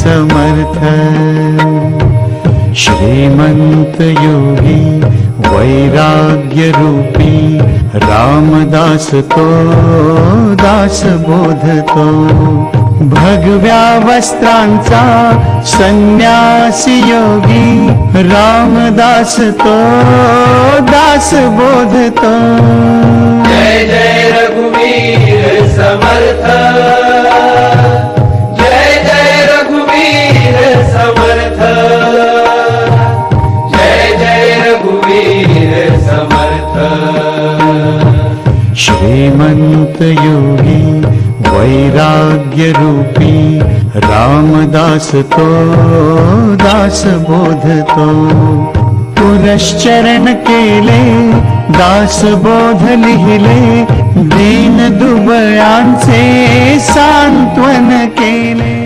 समर्थ। श्रीमंत योगी वैराग्य रूपी रामदास तो दास बोधतो भगव्या वस्त्रांचा संन्यासी योगी रामदास तो दास बोधतो समर्थ। श्रीमंत योगी वैराग्य रूपी रामदास तो दास बोधतो पुरश्चरण केले दास बोध लिहिले दीन दुबळांचे सांत्वन केले